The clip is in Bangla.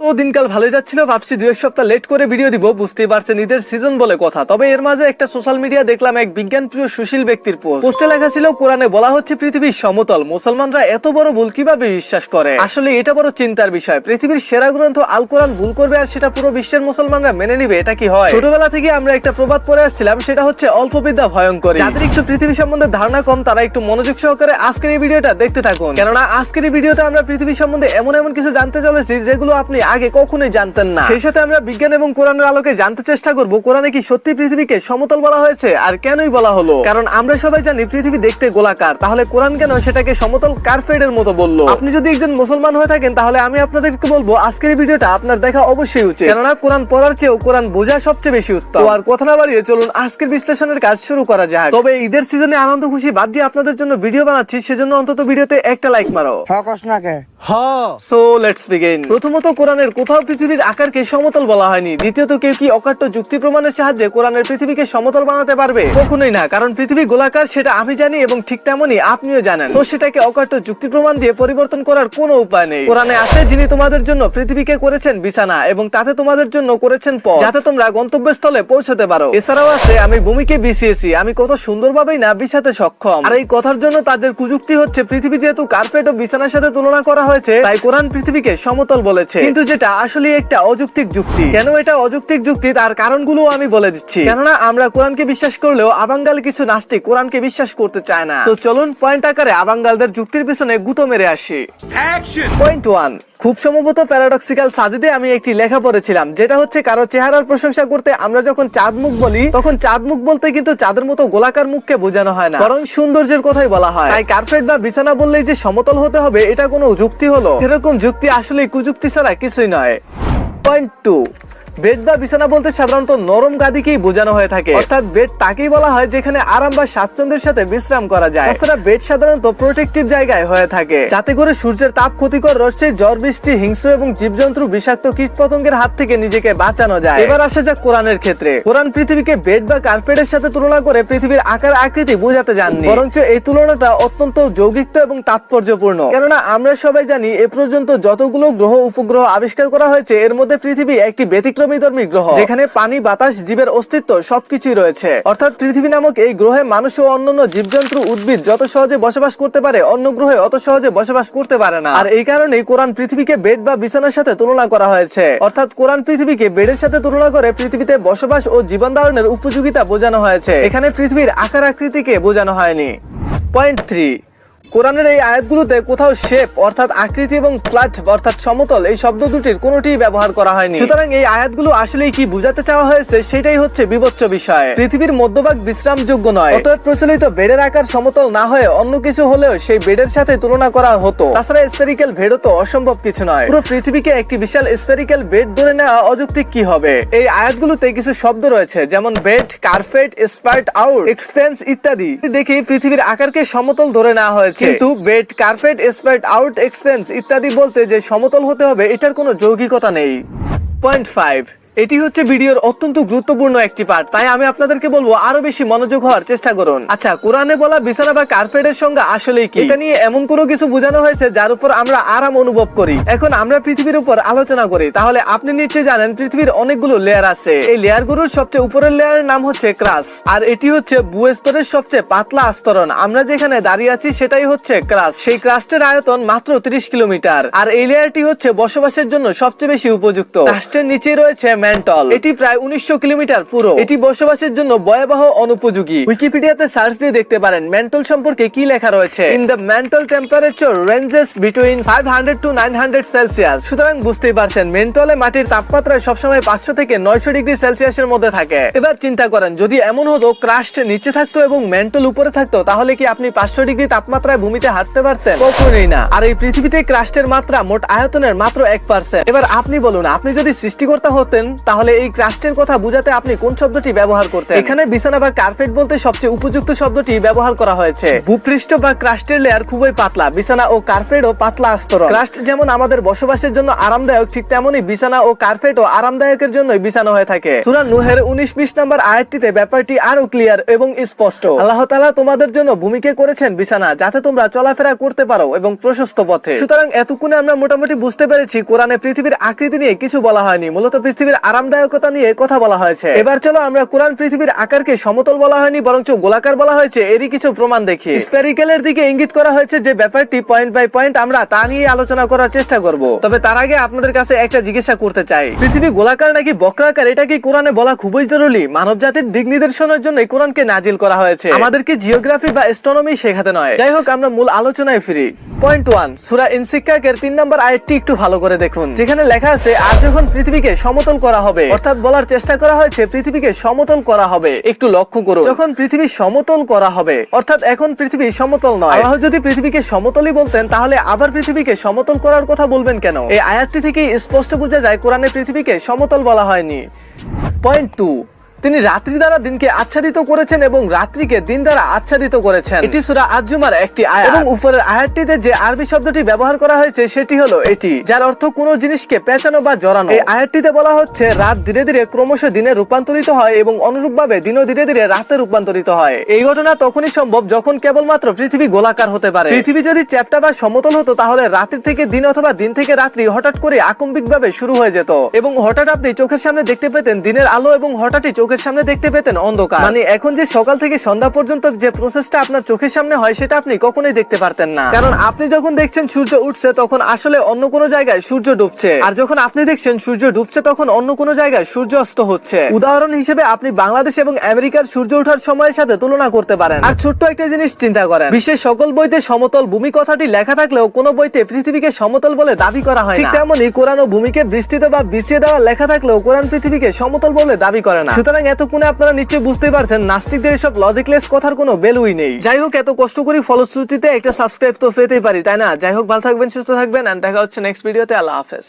তো দিনকাল ভালোই যাচ্ছিল, ভাবছি দু এক সপ্তাহ লেট করে ভিডিও দিব, বুঝতেই পারছেন ঈদের সিজন বলে কথা। তবে এর মাঝে একটা সোশ্যাল মিডিয়া দেখলাম, এক বিজ্ঞান প্রিয় সুশীল ব্যক্তির পোস্ট পোস্টে লেখা ছিল, কোরআনে বলা হচ্ছে পৃথিবীর সমতল, মুসলমানরা এত বড় ভুল কীভাবে বিশ্বাস করে? আসলে এটা বড় চিন্তার বিষয়, পৃথিবীর সেরা গ্রন্থ আল কোরআন ভুল করবে আর সেটা পুরো বিশ্বের মুসলমানরা মেনে নিবে, এটা কি হয়? ছোটবেলা থেকে আমরা একটা প্রবাদ পড়ে আসছিলাম, সেটা হচ্ছে অল্প বিদ্যা ভয়ঙ্কর। যাদের একটু পৃথিবী সম্বন্ধে ধারণা কম, তারা একটু মনোযোগ সহকারে আজকের এই ভিডিওটা দেখতে থাকুন। কেননা, আজকের এই ভিডিওতে আমরা পৃথিবী সম্বন্ধে এমন এমন কিছু জানতে চলেছি, যেগুলো আপনি আগে কখনোই জানতেন না। সেই সাথে আমরা বিজ্ঞান এবং কোরআনের আলোকে জানতে চেষ্টা করব কোরআনে কি সত্যি পৃথিবীকে সমতল বলা হয়েছে আর কেনই বলা হলো? কারণ আমরা সবাই জানি পৃথিবী দেখতে গোলাকার তাহলে কোরআন কেন সেটাকে সমতল কার্পেটের মতো বলল? আপনি যদি একজন মুসলমান হয়ে থাকেন তাহলে আমি আপনাদেরকে বলব আজকের ভিডিওটা আপনার দেখা অবশ্যই উচিত। কেননা কোরআন পড়ার চেয়েও কোরআন বোঝা সবচেয়ে বেশি উত্তম। আর কথা না বাড়িয়ে চলুন আজকের বিশ্লেষণের কাজ শুরু করা যাক। তবে ঈদের সিজনে আনন্দ খুশি বাদ দিয়ে আপনাদের জন্য ভিডিও বানাচ্ছি সেজন্য অন্তত ভিডিওতে একটা লাইক মারো। নাকে সো লেটস বিগিন প্রথমত কোরআনের, কোথাও পৃথিবীর আকারকে সমতল বলা হয়নি। দ্বিতীয়ত, কেউ কি অকাট্য যুক্তি প্রমাণের সাহায্যে কোরআনের পৃথিবীকে সমতল বানাতে পারবে? কখনোই না, কারণ পৃথিবী গোলাকার, সেটা আমি জানি এবং ঠিক তেমনই আপনিও জানেন। তো সেটাকে অকাট্য যুক্তি প্রমাণ দিয়ে পরিবর্তন করার কোনো উপায় নেই। কোরআনে আছে যিনি তোমাদের জন্য পৃথিবীকে করেছেন বিছানা এবং তাতে তোমাদের জন্য করেছেন পথ, যাতে তোমরা গন্তব্যস্থলে পৌঁছতে পারো। এছাড়াও আছে, আমি ভূমিকে বিছিয়েছি, আমি কত সুন্দরভাবেই না বিছাতে সক্ষম। আর এই কথার জন্য তাদের কুযুক্তি হচ্ছে, পৃথিবী যেহেতু কার্পেট ও বিছানার সাথে তুলনা করা হয়েছে, তাই কোরআন পৃথিবীকে সমতল বলেছে। কিন্তু যেটা আসলে একটা অযৌক্তিক যুক্তি। কেন এটা অযৌক্তিক যুক্তি? তার কারণগুলো আমি বলে দিচ্ছি। কেননা আমরা কোরআনকে বিশ্বাস করলেও আবাঙ্গাল কিছু নাস্তিক কোরআনকে বিশ্বাস করতে চায় না। তো চলুন পয়েন্ট আকারে আবাঙ্গালদের যুক্তির পিছনে গুতো মেরে আসি। পয়েন্ট ওয়ান খুব সম্ভবত প্যারাডক্সিক্যাল সাজিদে আমি একটি লেখা পড়েছিলাম, যেটা হচ্ছে কারও চেহারার প্রশংসা করতে আমরা যখন চাঁদ মুখ বলি, তখন চাঁদ মুখ বলতে কিন্তু চাঁদের মতো গোলাকার মুখকে বোঝানো হয় না, বরং সৌন্দর্যের কথাই বলা হয়। তাই কার্পেট বা বিছানা বললেই যে সমতল হতে হবে, এটা কোনো যুক্তি হলো? সেরকম যুক্তি আসলে কুযুক্তি ছাড়া কিছুই নয়। পয়েন্ট টু বেড বা বিছানা বলতে সাধারণত নরম গাদিকেই বোঝানো হয়ে থাকে। অর্থাৎ বেড তাকেই বলা হয় যেখানে আরাম বা স্বাচ্ছন্দ্যের সাথে বিশ্রাম করা যায়। তাছাড়া বেড সাধারণত প্রোটেক্টিভ জায়গায় হয়ে থাকে। যাতে করে সূর্যের তাপ ক্ষতিকর রশ্মি জ্বর বৃষ্টি হিংস্র এবং জীবজন্তু বিষাক্ত কীট পতঙ্গের হাত থেকে নিজেকে বাঁচানো যায়। এবার আসা যাক কোরআনের ক্ষেত্রে। কোরআন পৃথিবীকে বেড বা কার্পেটের সাথে তুলনা করে পৃথিবীর আকার আকৃতি বোঝাতে যাননি। বরঞ্চ এই তুলনাটা অত্যন্ত যৌগিক এবং তাৎপর্যপূর্ণ। কেননা আমরা সবাই জানি এ পর্যন্ত যতগুলো গ্রহ উপগ্রহ আবিষ্কার করা হয়েছে এর মধ্যে পৃথিবী একটি ব্যতিক্রমী ধর্মী গ্রহ। যেখানে পানি, বাতাস, জীবের অস্তিত্ব সবকিছুই রয়েছে। অর্থাৎ পৃথিবী নামক এই গ্রহে মানুষ ও অন্যান্য জীবজন্তু, উদ্ভিদ যত সহজে বসবাস করতে পারে, অন্য গ্রহে অত সহজে বসবাস করতে পারে না। আর এই কারণেই কোরআন পৃথিবীকে বেড বা বিছানার সাথে তুলনা করা হয়েছে। অর্থাৎ কোরআন পৃথিবীকে বেডের সাথে তুলনা করে পৃথিবীতে বসবাস ও জীবন ধারণের উপযোগিতা বোঝানো হয়েছে। এখানে পৃথিবীর আকার আকৃতিকে বোঝানো হয়নি। পয়েন্ট থ্রি কোরআনের এই আয়াতগুলোতে কোথাও শেপ, অর্থাৎ আকৃতি এবং ফ্ল্যাট, অর্থাৎ সমতল, এই শব্দ দুটির কোনোটিই ব্যবহার করা হয়নি। সুতরাং এই আয়াতগুলো আসলে কি বুঝাতে চাওয়া হয়েছে, সেটাই হচ্ছে বিবচ্চ বিষয়। পৃথিবীর মধ্যভাগ বিশ্রামযোগ্য নয়। অতএব প্রচলিত বেডের আকার সমতল না হয়ে অন্য কিছু হলেও সেই বেডের সাথে তুলনা করা হতো। তাছাড়া স্পেরিক্যাল বেডও তো অসম্ভব কিছু নয়। পুরো পৃথিবীকে একটি বিশাল স্পেরিক্যাল বেড ধরে নেওয়া অযৌক্তিক কি হবে? এই আয়াতগুলোতে কিছু শব্দ রয়েছে, যেমন bed carpet spread out expanse ইত্যাদি। দেখি, পৃথিবীর আকারকে সমতল ধরে নেওয়া হয়েছে। কিন্তু bed carpet spread out expanse ইত্যাদি বলতে যে সমতল হতে হবে, এটার কোনো যৌগিকতা নেই। পয়েন্ট ফাইভ এটি হচ্ছে ভিডিওর অত্যন্ত গুরুত্বপূর্ণ একটি পার্ট তাই আমি আপনাদেরকে বলব আরও বেশি মনোযোগ হওয়ার চেষ্টা করুন। আচ্ছা কোরআনে বলা বিছানা বা কার্পেটের সঙ্গে আসলেই কি? এটা নিয়ে এমন কোনো কিছু বোঝানো হয়েছে যার উপর আমরা আরাম অনুভব করি। এখন আমরা পৃথিবীর উপর আলোচনা করি, তাহলে আপনি নিশ্চয়ই জানেন পৃথিবীর অনেকগুলো লেয়ার আছে। এই লেয়ারগুলোর সবচেয়ে উপরের লেয়ারের নাম হচ্ছে ক্রাস আর এটি হচ্ছে ভূস্তরের সবচেয়ে পাতলা আস্তরণ। আমরা যেখানে দাঁড়িয়ে আছি সেটাই হচ্ছে ক্রাস সেই ক্রাস্টের আয়তন মাত্র 30 কিলোমিটার, আর এই লেয়ারটি হচ্ছে বসবাসের জন্য সবচেয়ে বেশি উপযুক্ত। ক্রাস্টের নিচে রয়েছে ম্যান্টল এটি প্রায় উনিশশো কিলোমিটার পুরো। এটি বসবাসের জন্য ভয়াবহ অনুপযোগী। উইকিপিডিয়াতে সার্চ দিয়ে দেখতে পারেন ম্যান্টল সম্পর্কে কি লেখা রয়েছে। In the mantle temperature ranges between five hundred to nine hundred Celsius সুতরাং বুঝতেই পারছেন মেন্টলে মাটির তাপমাত্রা সবসময় পাঁচশো থেকে নয়শো ডিগ্রি সেলসিয়াসের মধ্যে থাকে। এবার চিন্তা করেন যদি এমন হতো ক্রাস্ট নিচে থাকতো এবং মেন্টল উপরে থাকতো তাহলে কি আপনি পাঁচশো ডিগ্রি তাপমাত্রায় ভূমিতে হাঁটতে পারতেন? কখনোই না। আর এই পৃথিবীতে ক্রাস্টের মাত্রা মোট আয়তনের মাত্র এক পার্সেন্ট এবার আপনি বলুন আপনি যদি সৃষ্টিকর্তা হতেন তাহলে এই ক্রাস্টের কথা বোঝাতে আপনি কোন শব্দটি ব্যবহার করতেন? এখানে বিছানা বা কার্পেট বলতে সবচেয়ে উপযুক্ত শব্দটি ব্যবহার করা হয়েছে। ভূপৃষ্ঠ বা ক্রাস্টের লেয়ার খুবই পাতলা বিছানা ও কার্পেটও পাতলা আস্তরণ। ক্রাস্ট যেমন আমাদের বসবাসের জন্য আরামদায়ক ঠিক তেমনই বিছানা ও কার্পেটও আরামদায়কের জন্যই বিছানো হয়ে থাকে। সূরা নূহের 19 20 নম্বর আয়াতটিতে ব্যাপারটি আরও ক্লিয়ার এবং স্পষ্ট। আল্লাহ তালা তোমাদের জন্য ভূমিকে করেছেন বিছানা যাতে তোমরা চলাফেরা করতে পারো এবং প্রশস্ত পথে। সুতরাং এতক্ষণে আমরা মোটামুটি বুঝতে পেরেছি কোরআনে পৃথিবীর আকৃতি নিয়ে কিছু বলা হয়নি মূলত পৃথিবীর আরামদায়কতা নিয়ে কথা বলা হয়েছে। এবার চলো আমরা কোরআন পৃথিবীর আকারকে সমতল বলা হয়নি, বরঞ্চ গোলাকার বলা হয়েছে। এরই কিছু প্রমাণ দেখি। স্পেরিক্যালের দিকে ইঙ্গিত করা হয়েছে যে ব্যাপারটি পয়েন্ট বাই পয়েন্ট আমরা তা নিয়ে আলোচনা করার চেষ্টা করব। তবে তার আগে আপনাদের কাছে একটা জিজ্ঞাসা করতে চাই। পৃথিবী গোলাকার নাকি বক্রাকার? এটা কি কোরআনে বলা খুবই জরুরি? মানব জাতির দিক নির্দেশনের জন্য কোরআনকে নাজিল করা হয়েছে। আমাদেরকে জিওগ্রাফি বা অ্যাস্ট্রোনমি শেখাতে নয়। যাই হোক, আমরা মূল আলোচনায় ফিরি। পয়েন্ট ওয়ান সুরা ইনসিকাকের তিন নম্বর আয়াতটি একটু ভালো করে দেখুন। যেখানে লেখা আছে, আর যখন পৃথিবীকে সমতল করা হবে। অর্থাৎ বলার চেষ্টা করা হয়েছে, পৃথিবীকে সমতল করা হবে। একটু লক্ষ্য করুন। যখন পৃথিবী সমতল করা হবে, অর্থাৎ এখন পৃথিবী সমতল নয়। আল্লাহ যদি পৃথিবীকে সমতলই বলতেন, তাহলে আবার পৃথিবীকে সমতল করার কথা বলবেন কেন? এই আয়াতটি থেকে স্পষ্ট বোঝা যায়, কোরআনে পৃথিবীকে সমতল বলা হয়নি। পয়েন্ট টু তিনি রাত্রি দ্বারা দিনকে আচ্ছাদিত করেছেন এবং রাত্রিকে দিন দ্বারা আচ্ছাদিত করেছেন। এটি সুরা আজুমার একটি আয়াত। এবং উপরের আয়াতটিতে যে আরবি শব্দটি ব্যবহার করা হয়েছে সেটি হলো এটি যার অর্থ কোনো জিনিসকে পেঁচানো বা জড়ানো। এই আয়াতটিতে বলা হচ্ছে রাত ধীরে ধীরে ক্রমশ দিনে রূপান্তরিত হয় এবং অনুরূপভাবে দিনও ধীরে ধীরে রাতে রূপান্তরিত হয়। এই ঘটনা তখনই সম্ভব যখন কেবলমাত্র পৃথিবী গোলাকার হতে পারে। পৃথিবী যদি চ্যাপ্টা বা সমতল হতো তাহলে রাতের থেকে দিন অথবা দিন থেকে রাত্রি হঠাৎ করে আকম্বিক ভাবে শুরু হয়ে যেত। এবং হঠাৎ আপনি চোখের সামনে দেখতে পেতেন দিনের আলো এবং হঠাৎই চোখের সামনে দেখতে পেতেন অন্ধকার। মানে এখন যে সকাল থেকে সন্ধ্যা পর্যন্ত যে প্রসেসটা আপনার চোখের সামনে হয় সেটা আপনি কখনোই দেখতে পারতেন না। কারণ আপনি যখন দেখছেন সূর্য উঠছে তখন আসলে অন্য কোনো জায়গায় সূর্য ডুবছে। আর যখন আপনি দেখছেন সূর্য ডুবছে তখন অন্য কোনো জায়গায় সূর্য অস্ত হচ্ছে। উদাহরণ হিসেবে আপনি বাংলাদেশ এবং আমেরিকার সূর্য ওঠার সময়ের সাথে তুলনা করতে পারেন। আর ছোট্ট একটা জিনিস চিন্তা করেন বিশ্বের সকল বইতে সমতল ভূমি কথাটি লেখা থাকলেও কোনো বইতে পৃথিবীকে সমতল বলে দাবি করা হয় ঠিক তেমনি কোরআন ও ভূমিকে বিস্তৃত বা বিছিয়ে দেওয়া লেখা থাকলেও কোরআন পৃথিবীকে সমতল বলে দাবি করে না। সুতরাং এতক্ষণে আপনারা নিশ্চয়ই বুঝতে পারছেন, নাস্তিকদের এসব লজিকলেস কথার কোনো ভ্যালুই নেই। যাই হোক, এত কষ্ট করে ফলশ্রুতিতে একটা সাবস্ক্রাইব তো পেতেই পারি, তাই না? যাই হোক, ভালো থাকবেন, সুস্থ থাকবেন অ্যান্ড দেখা হচ্ছে নেক্সট ভিডিওতে আল্লাহ হাফেজ।